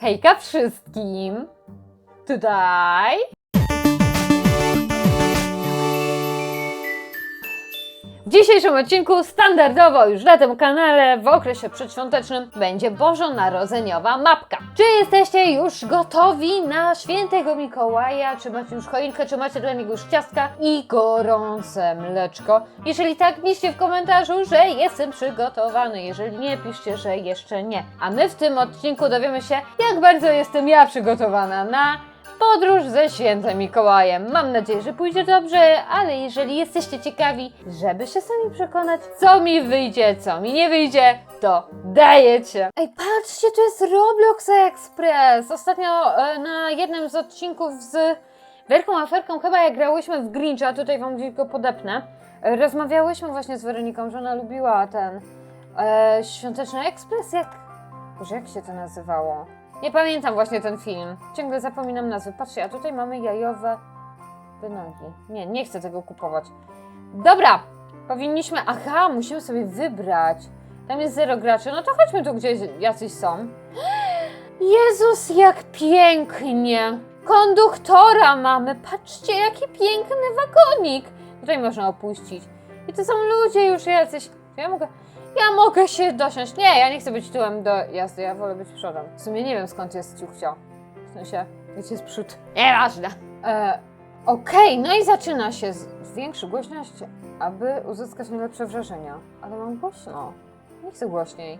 Hejka wszystkim! Tutaj W dzisiejszym odcinku standardowo już na tym kanale w okresie przedświątecznym będzie bożonarodzeniowa mapka. Czy jesteście już gotowi na świętego Mikołaja? Czy macie już choinkę? Czy macie dla niego już ciastka i gorące mleczko? Jeżeli tak, piszcie w komentarzu, że jestem przygotowany. Jeżeli nie, piszcie, że jeszcze nie. A my w tym odcinku dowiemy się, jak bardzo jestem ja przygotowana na podróż ze świętym Mikołajem. Mam nadzieję, że pójdzie dobrze, ale jeżeli jesteście ciekawi, żeby się sami przekonać, co mi wyjdzie, co mi nie wyjdzie, to dajecie. Ej, patrzcie, to jest Roblox Express. Ostatnio e, na jednym z odcinków z Werką Aferką, chyba jak grałyśmy w Grincha, tutaj wam gdzieś go podepnę, e, rozmawiałyśmy właśnie z Weroniką, że ona lubiła ten e, Świąteczny Ekspres, jak... Boże, jak się to nazywało? Nie pamiętam właśnie ten film. Ciągle zapominam nazwy. Patrzcie, a tutaj mamy jajowe wynogi. Nie, nie chcę tego kupować. Dobra, powinniśmy... Aha, musimy sobie wybrać. Tam jest zero graczy. No to chodźmy tu, gdzie jacyś są. Jezus, jak pięknie! Konduktora mamy. Patrzcie, jaki piękny wagonik. Tutaj można opuścić. I to są ludzie już jacyś. Ja mogę... Ja mogę się dosiąść. Nie, ja nie chcę być tyłem do jazdy, ja wolę być przodem. W sumie nie wiem skąd jest ciuchcio. W sensie, gdzie jest przód. Nieważne. E, Okej, no i zaczyna się. Zwiększy głośność, aby uzyskać najlepsze wrażenia. Ale mam głośno. Nie chcę głośniej,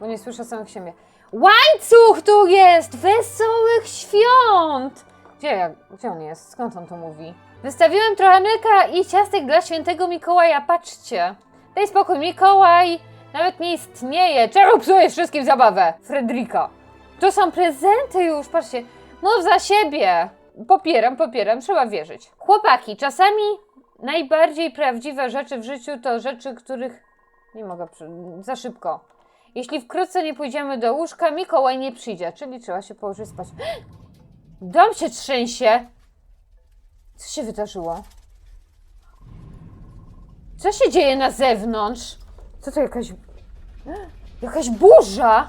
bo nie słyszę samych siebie. Łańcuch tu jest! Wesołych świąt! Gdzie, ja, gdzie on jest? Skąd on to mówi? Wystawiłem trochę mleka i ciastek dla świętego Mikołaja, patrzcie. Daj spokój, Mikołaj nawet nie istnieje. Czemu psujesz wszystkim zabawę? Fredrika. To są prezenty już, patrzcie. Mów za siebie. Popieram, popieram, trzeba wierzyć. Chłopaki, czasami najbardziej prawdziwe rzeczy w życiu to rzeczy, których nie mogę, za szybko. Jeśli wkrótce nie pójdziemy do łóżka, Mikołaj nie przyjdzie, czyli trzeba się położyć spać. Dom się trzęsie. Co się wydarzyło? Co się dzieje na zewnątrz? Co to jakaś. Jakaś burza?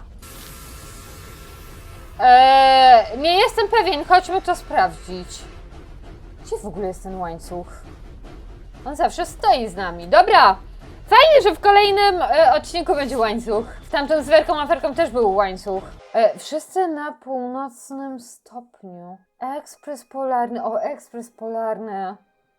Eee, nie jestem pewien, chodźmy to sprawdzić. Gdzie w ogóle jest ten łańcuch? On zawsze stoi z nami. Dobra! Fajnie, że w kolejnym e, odcinku będzie łańcuch. W tamtym z Aferką też był łańcuch. E, wszyscy na północnym stopniu. Ekspres polarny. O, ekspres polarny.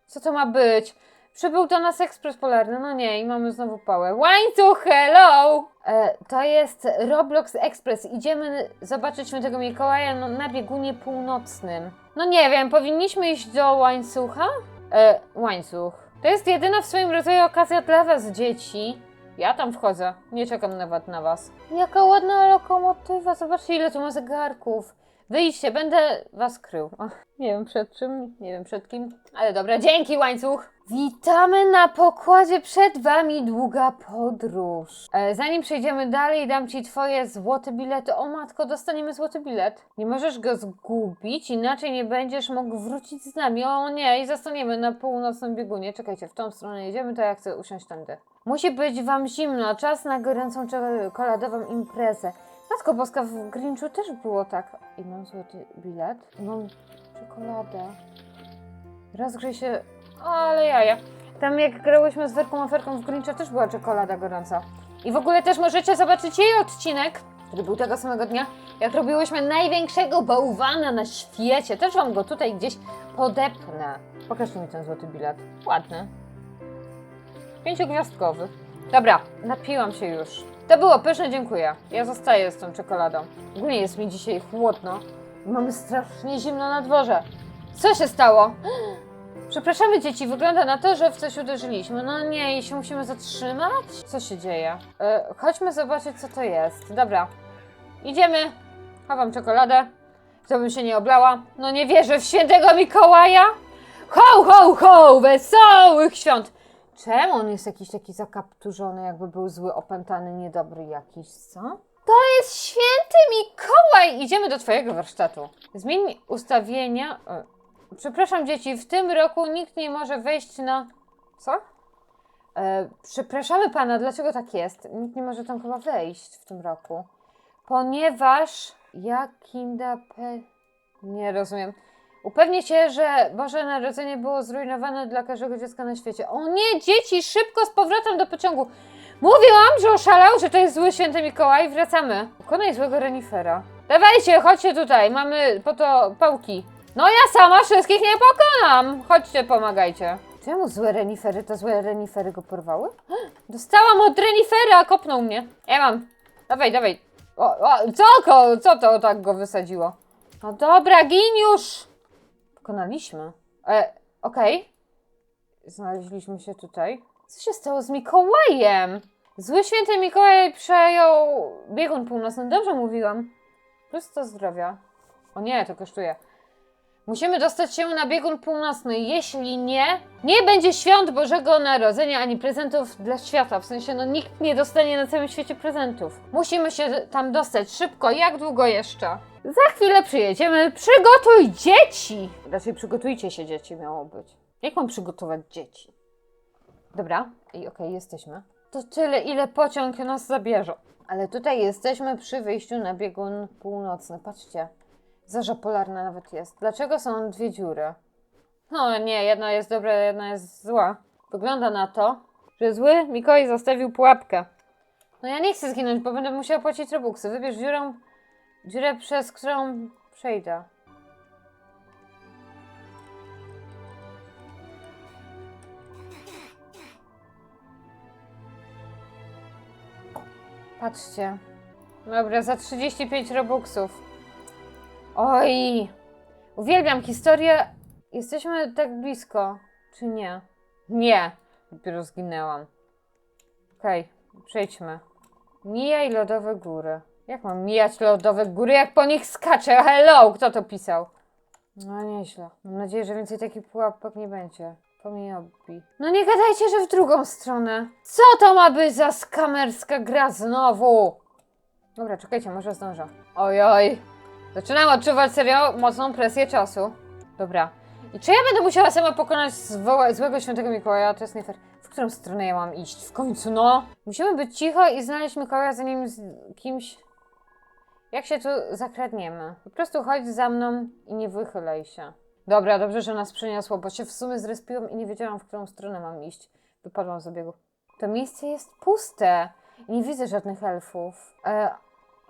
Co to ma być? Przybył do nas ekspres polarny. No nie, i mamy znowu pałę. Łańcuch, hello! E, to jest Roblox Express. Idziemy zobaczyć świętego Mikołaja no, na biegunie północnym. No nie wiem, powinniśmy iść do łańcucha? E, łańcuch. To jest jedyna w swoim rodzaju okazja dla was, dzieci. Ja tam wchodzę. Nie czekam nawet na was. Jaka ładna lokomotywa. Zobaczcie, ile tu ma zegarków. Wyjdźcie, będę was krył. Ach, nie wiem przed czym, nie wiem przed kim. Ale dobra, dzięki łańcuch. Witamy na pokładzie. Przed wami długa podróż. E, zanim przejdziemy dalej, dam ci twoje złote bilety. O matko, dostaniemy złoty bilet. Nie możesz go zgubić, inaczej nie będziesz mógł wrócić z nami. O nie, i zostaniemy na północnym biegunie. Czekajcie, w tą stronę jedziemy, to ja chcę usiąść tędy. Musi być wam zimno, czas na gorącą czekoladową imprezę. Matko Boska, w Grinchu też było tak. I mam złoty bilet. I mam czekoladę. Rozgrzej się. Ale jaja. Tam jak grałyśmy z Werką Aferką w Grincha też była czekolada gorąca. I w ogóle też możecie zobaczyć jej odcinek, który był tego samego dnia, jak robiłyśmy największego bałwana na świecie. Też wam go tutaj gdzieś podepnę. Pokażcie mi ten złoty bilet. Ładny. Pięciogwiazdkowy. Dobra, napiłam się już. To było pyszne, dziękuję. Ja zostaję z tą czekoladą. Ogólnie jest mi dzisiaj chłodno. Mamy strasznie zimno na dworze. Co się stało? Przepraszamy dzieci, wygląda na to, że w coś uderzyliśmy. No nie, i się musimy zatrzymać? Co się dzieje? E, chodźmy zobaczyć, co to jest. Dobra, idziemy. Chowam czekoladę, żebym się nie oblała. No nie wierzę w świętego Mikołaja. Ho, ho, ho, wesołych świąt. Czemu on jest jakiś taki zakapturzony, jakby był zły, opętany, niedobry jakiś, co? To jest święty Mikołaj! Idziemy do twojego warsztatu. Zmień ustawienia... Przepraszam dzieci, w tym roku nikt nie może wejść na... Co? E, przepraszamy pana, dlaczego tak jest? Nikt nie może tam chyba wejść w tym roku. Ponieważ Jakinda Pe... Nie rozumiem. Upewnię się, że Boże Narodzenie było zrujnowane dla każdego dziecka na świecie. O nie, dzieci, szybko z powrotem do pociągu. Mówiłam, że oszalał, że to jest zły święty Mikołaj. Wracamy. Pokonaj złego renifera. Dawajcie, chodźcie tutaj, mamy po to pałki. No ja sama wszystkich nie pokonam. Chodźcie, pomagajcie. Czemu złe renifery? To złe renifery go porwały? Dostałam od renifera, kopnął mnie. Ja mam. Dawaj, dawaj. O, o, co, co to tak go wysadziło? No dobra, gin już. Pokonaliśmy. E, okej. Znaleźliśmy się tutaj. Co się stało z Mikołajem? Zły święty Mikołaj przejął biegun północny. Dobrze mówiłam. Plus to zdrowia. O nie, to kosztuje. Musimy dostać się na biegun północny. Jeśli nie, nie będzie świąt Bożego Narodzenia ani prezentów dla świata. W sensie, no nikt nie dostanie na całym świecie prezentów. Musimy się tam dostać szybko. Jak długo jeszcze? Za chwilę przyjedziemy. Przygotuj dzieci! Raczej przygotujcie się, dzieci miało być. Jak mam przygotować dzieci? Dobra, i okej, jesteśmy. To tyle, ile pociąg nas zabierze. Ale tutaj jesteśmy przy wyjściu na biegun północny. Patrzcie. Zarza polarna nawet jest. Dlaczego są dwie dziury? No nie, jedna jest dobra, jedna jest zła. Wygląda na to, że zły Mikołaj zostawił pułapkę. No ja nie chcę zginąć, bo będę musiała płacić robuxy. Wybierz dziurę, dziurę przez którą przejdę. Patrzcie. Dobra, za 35 robuxów. Oj! Uwielbiam historię. Jesteśmy tak blisko, czy nie? Nie. Dopiero zginęłam. Okej, przejdźmy. Mijaj lodowe góry. Jak mam mijać lodowe góry, jak po nich skaczę? Hello! Kto to pisał? No nieźle. Mam nadzieję, że więcej takich pułapek nie będzie. To. No nie gadajcie, że w drugą stronę. Co to ma być za skamerska gra znowu? Dobra, czekajcie, może zdążę. Ojoj. Zaczynam odczuwać serio mocną presję czasu. Dobra. I czy ja będę musiała sama pokonać złego świętego Mikołaja? To jest nie fair. W którą stronę ja mam iść? W końcu, no. Musimy być cicho i znaleźć Mikołaja zanim z kimś... Jak się tu zakradniemy? Po prostu chodź za mną i nie wychylaj się. Dobra, dobrze, że nas przeniosło, bo się w sumie zrespiłam i nie wiedziałam, w którą stronę mam iść. Wypadłam z biegu. To miejsce jest puste. Nie widzę żadnych elfów. E,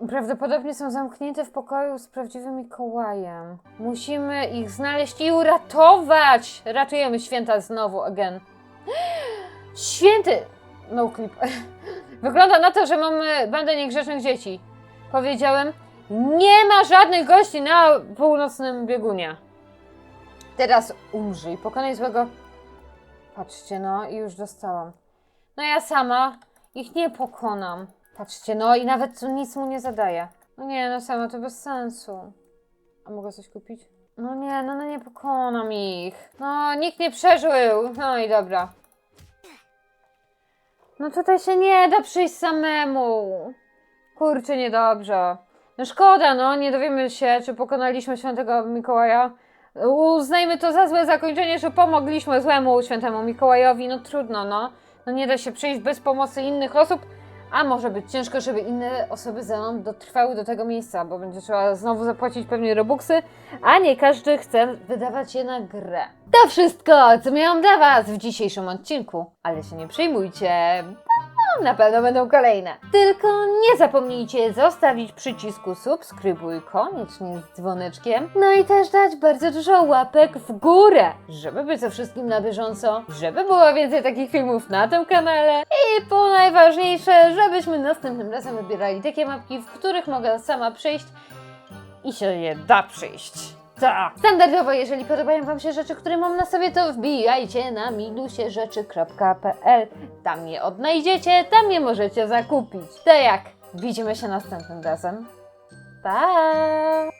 Prawdopodobnie są zamknięte w pokoju z prawdziwym Mikołajem. Musimy ich znaleźć i uratować! Ratujemy święta znowu, again. Święty! No clip. Wygląda na to, że mamy bandę niegrzecznych dzieci. Powiedziałem, nie ma żadnych gości na północnym biegunie. Teraz umrzyj, pokonaj złego... Patrzcie, no i już dostałam. No ja sama ich nie pokonam. Patrzcie, no i nawet nic mu nie zadaje. No nie, no sama to bez sensu. A mogę coś kupić? No nie, no, no nie pokonam ich. No, nikt nie przeżył. No i dobra. No tutaj się nie da przyjść samemu. Kurczę, niedobrze. No szkoda, no, nie dowiemy się, czy pokonaliśmy świętego Mikołaja. Uznajmy to za złe zakończenie, że pomogliśmy złemu świętemu Mikołajowi. No trudno, no. No nie da się przyjść bez pomocy innych osób, a może być ciężko, żeby inne osoby ze mną dotrwały do tego miejsca, bo będzie trzeba znowu zapłacić pewnie robuxy, a nie każdy chce wydawać je na grę. To wszystko, co miałam dla Was w dzisiejszym odcinku, ale się nie przejmujcie, na pewno będą kolejne. Tylko nie zapomnijcie zostawić przycisku subskrybuj koniecznie z dzwoneczkiem, no i też dać bardzo dużo łapek w górę, żeby być ze wszystkim na bieżąco, żeby było więcej takich filmów na tym kanale i po najważniejsze, żebyśmy następnym razem wybierali takie mapki, w których mogę sama przyjść i się je da przyjść. Ta. Standardowo, jeżeli podobają Wam się rzeczy, które mam na sobie, to wbijajcie na minusierzeczy.pl. Tam je odnajdziecie, tam je możecie zakupić. To jak? Widzimy się następnym razem. Pa!